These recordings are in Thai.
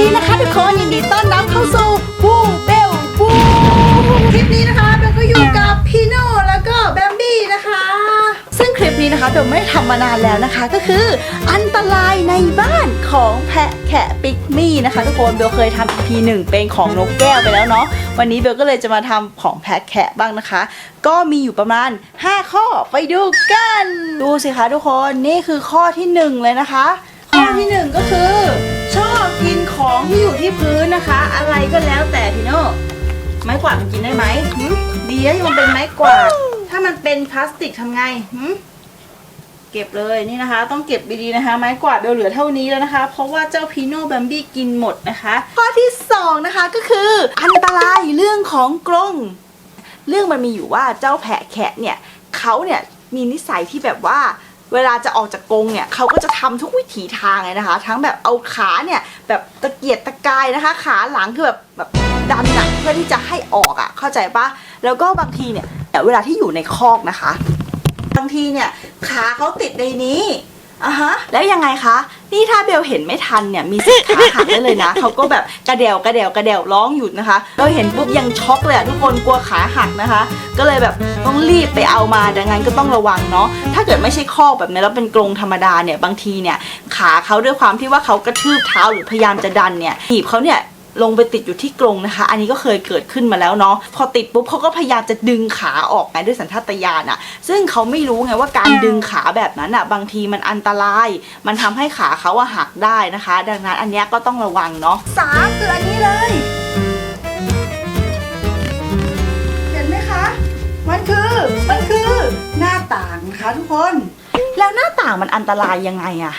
ดีนะคะทุกคนยินดีต้อนรับเข้าสู่บูเบลบูคลิปนี้นะคะเบลก็อยู่กับพี่โน่แล้วก็แบมบี้นะคะ ซึ่งคลิปนี้นะคะเบลไม่ทำมานานแล้วนะคะ ก็คืออันตรายในบ้านของแพะแขะปิกมี่นะคะทุกคนเบลเคยทำ EP หนึ่งเป็นของนกแก้วไปแล้วเนาะวันนี้เบลก็เลยจะมาทำของแพะแขะบ้างนะคะ ก็มีอยู่ประมาณ 5 ข้อไปดูกัน ดูสิคะทุกคนนี่คือข้อที่หนึ่งเลยนะคะ ข้อที่หนึ่งก็คือชอบกิน ที่อยู่ที่พื้นนะคะ อะไรก็แล้วแต่พี่โน่ไม้กวาดมันกินได้ไหมหึดีนะที่มันเป็นไม้กวาด ถ้ามันเป็นพลาสติกทำไงหึเก็บเลยนี่นะคะ ต้องเก็บดีๆนะคะ ไม้กวาดเบลเหลือเท่านี้แล้วนะคะ เพราะว่าเจ้าพีโน่แบมบี้กินหมดนะคะ ข้อที่สองนะคะก็คือ อันตรายเรื่องของกรงเรื่องมันมีอยู่ว่าเจ้าแพะแคะเนี่ยเขาเนี่ยมีนิสัยที่แบบว่าเวลาจะออกจากกรงเนี่ยเขาก็จะทำทุกวิถีทางเลยนะคะ ทั้งแบบเอาขาเนี่ยแบบตะ เกียกตะกายนะคะ ขาหลังคือแบบแบบดันอะเพื่อที่จะให้ออกอะเข้าใจปะแล้วก็บางทีเนี่ยเวลาที่อยู่ในคอกนะคะ บางทีเนี่ยขาเขาติดในนี้อะฮะแล้วยังไงคะ นี่ถ้าเบลเห็นไม่ทันเนี่ยมีสิทธิ์ขาหักได้เลยนะเขาก็แบบกระเดวกระเดวกระเดวร้องหยุดนะคะเราเห็นปุ๊บยังช็อกเลยทุกคนกลัวขาหักนะคะ ก็เลยแบบต้องรีบไปเอามาดังนั้นก็ต้องระวังเนาะถ้าเกิดไม่ใช่ข้อแบบนี้แล้วเป็นกรงธรรมดาเนี่ยบางทีเนี่ยขาเขาด้วยความที่ว่าเขากระทืบเท้าหรือพยายามจะดันเนี่ยหีบเขาเนี่ย ลงไปติดอยู่ที่กรงนะคะ อันนี้ก็เคยเกิดขึ้นมาแล้วเนาะพอติดปุ๊บเขาก็พยายามจะดึงขาออกไงด้วยสัญชาตญาณอะซึ่งเขาไม่รู้ไงว่าการดึงขาแบบนั้นอะบางทีมันอันตราย มันทำให้ขาเขาอะหักได้นะคะ ดังนั้นอันเนี้ยก็ต้องระวังเนาะสามคืออันนี้เลยเห็นไหมคะมันคือมันคือหน้าต่างนะคะทุกคน แล้วหน้าต่างมันอันตรายยังไงอะ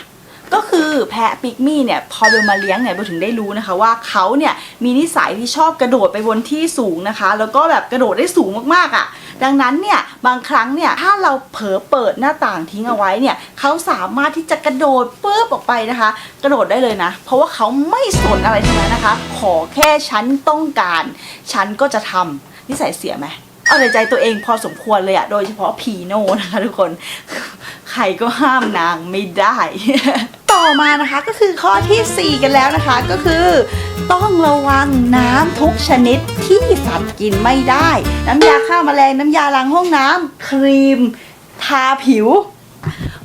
ก็คือแพะปิกมี่เนี่ยพอเบลมาเลี้ยงเนี่ยเบลถึงได้รู้นะคะว่าเขาเนี่ยมีนิสัยที่ชอบกระโดดไปบนที่สูงนะคะ แล้วก็แบบกระโดดได้สูงมากๆอะ่ะ ดังนั้นเนี่ยบางครั้งเนี่ยถ้าเราเผลอเปิดหน้าต่างทิ้งเอาไว้เนี่ยเขาสามารถที่จะกระโดดปุ๊บออกไปนะคะ กระโดดได้เลยนะ เพราะว่าเขาไม่สนอะไรทั้งนั้นนะคะ ขอแค่ฉันต้องการ ฉันก็จะทำนิสัยเสียไหมเอาในใจตัวเองพอสมควรเลยอะโดยเฉพาะพีโน่นะคะทุกคน ใครก็ห้ามนางไม่ได้ ต่อมานะคะก็คือข้อทีสี่ 4 กันแล้วนะคะ ก็คือ ต้องระวังน้ำทุกชนิดที่สัตว์กินไม่ได้ น้ำยาฆ่าแมลงน้ำยาล้างห้องน้ำครีม ทาผิว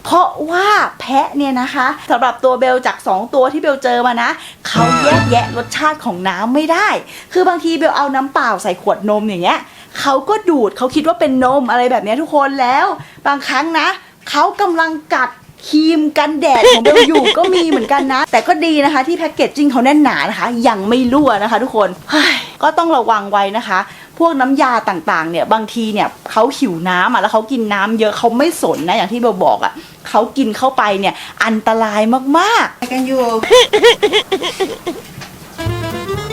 เพราะว่าแพะเนี่ยนะคะสำหรับตัวเบลจาก 2 ตัวที่เบลเจอมานะ เขาแยกแยะรสชาติของน้ำไม่ได้ คือบางทีเบลเอาน้ำเปล่าใส่ขวดนมอย่างเงี้ยเขาก็ดูดเขาคิดว่าเป็นนมอะไรแบบนี้ทุกคนแล้ว บางครั้งนะเขากำลังกัด ครีมกันแดดของเบลอยู่ก็มีเหมือนกันนะ แต่ก็ดีนะคะที่แพ็กเกจจิ้งเขาแน่นหนานะคะ ยังไม่รั่วนะคะ ทุกคนเฮ้ยก็ต้องระวังไว้นะคะ พวกน้ำยาต่างๆเนี่ยบางทีเนี่ยเขาหิวน้ำอะแล้วเขากินน้ำเยอะเขาไม่สนนะอย่างที่เบลบอกอะเขากินเข้าไปเนี่ยอันตรายมากๆไปกันอยู่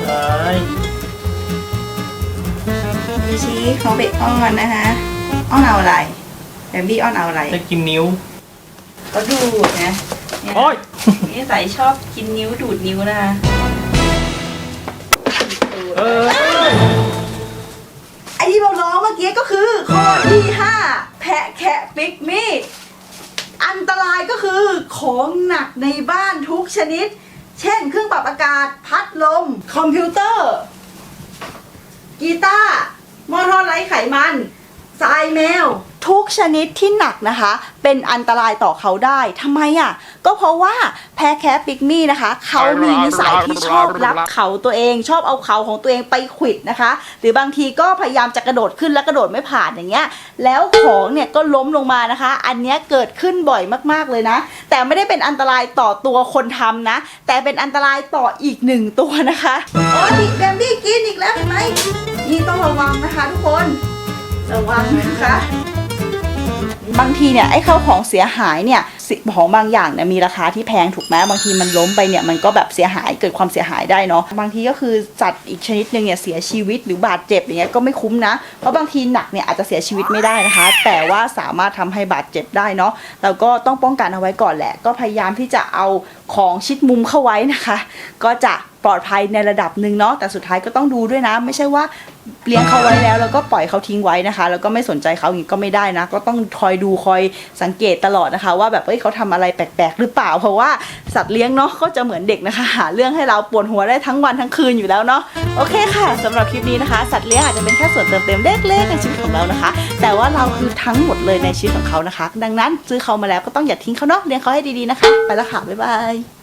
ใช่พี่ชี้เขาเบกอ้อนนะคะอ้อนเอาอะไรแบมบี้อ้อนเอาอะไรจะกินนิ้ว ก็ดูดนะเนี่ยโอ้ยนิสัยชอบกินนิ้วดูดนิ้วนะคะเออไอ้ที่เราร้องเมื่อกี้ก็คือข้อที่5แพะแคะปิกมี่อันตรายก็คือของหนักในบ้านทุกชนิด เช่นเครื่องปรับอากาศพัดลม คอมพิวเตอร์ กีตาร์มอเตอร์ไร้ไขมันทรายแมว ทุกชนิดที่หนักนะคะ เป็นอันตรายต่อเขาได้ทำไมอะ ก็เพราะว่าแพะแคปิกมี่นะคะ เขามีนิสัยที่ชอบรับเขาตัวเอง ชอบเอาเขาของตัวเองไปขวิดนะคะ หรือบางทีก็พยายามจะกระโดดขึ้นแล้วกระโดดไม่ผ่านอย่างเงี้ย แล้วของเนี่ยก็ล้มลงมานะคะ อันเนี้ยเกิดขึ้นบ่อยมากๆเลยนะ แต่ไม่ได้เป็นอันตรายต่อตัวคนทำนะ แต่เป็นอันตรายต่ออีกหนึ่งตัวนะคะโอ้ยแบมบี้กินอีกแล้วเห็นไหมนี่ต้องระวังนะคะทุกคน ระวังนะคะ บางทีเนี่ยไอ้ข้าวของเสียหายเนี่ยของบางอย่างเนี่ยมีราคาที่แพงถูกไหมบางทีมันล้มไปเนี่ยมันก็แบบเสียหายเกิดความเสียหายได้เนาะบางทีก็คือสัตว์อีกชนิดหนึ่งเนี่ยเสียชีวิตหรือบาดเจ็บอย่างเงี้ยก็ไม่คุ้มนะเพราะบางทีหนักเนี่ยอาจจะเสียชีวิตไม่ได้นะคะ แต่ว่าสามารถทำให้บาดเจ็บได้เนาะเราก็ต้องป้องกันเอาไว้ก่อนแหละ ก็พยายามที่จะเอาของชิดมุมเข้าไว้นะคะ ก็จะปลอดภัยในระดับหนึ่งเนาะแต่สุดท้ายก็ต้องดูด้วยนะ ไม่ใช่ว่า เลี้ยงเขาไว้แล้วแล้วก็ปล่อยเขาทิ้งไว้นะคะ แล้วก็ไม่สนใจเขาอย่างนี้ก็ไม่ได้นะ ก็ต้องคอยดูคอยสังเกตตลอดนะคะ ว่าแบบเอ้ยเขาทำอะไรแปลกๆ หรือเปล่า เพราะว่าสัตว์เลี้ยงเนาะก็จะเหมือนเด็กนะคะ หาเรื่องให้เราปวดหัวได้ทั้งวันทั้งคืนอยู่แล้วเนาะโอเคค่ะสำหรับคลิปนี้นะคะ สัตว์เลี้ยงอาจจะเป็นแค่ส่วนเติมเต็มเล็กๆในชีวิตของเรานะคะ แต่ว่าเราคือทั้งหมดเลยในชีวิตของเขานะคะ ดังนั้นซื้อเขามาแล้วก็ต้องอย่าทิ้งเขาเนาะเลี้ยงเขาให้ดีๆนะคะ ไปแล้วค่ะบ๊ายบาย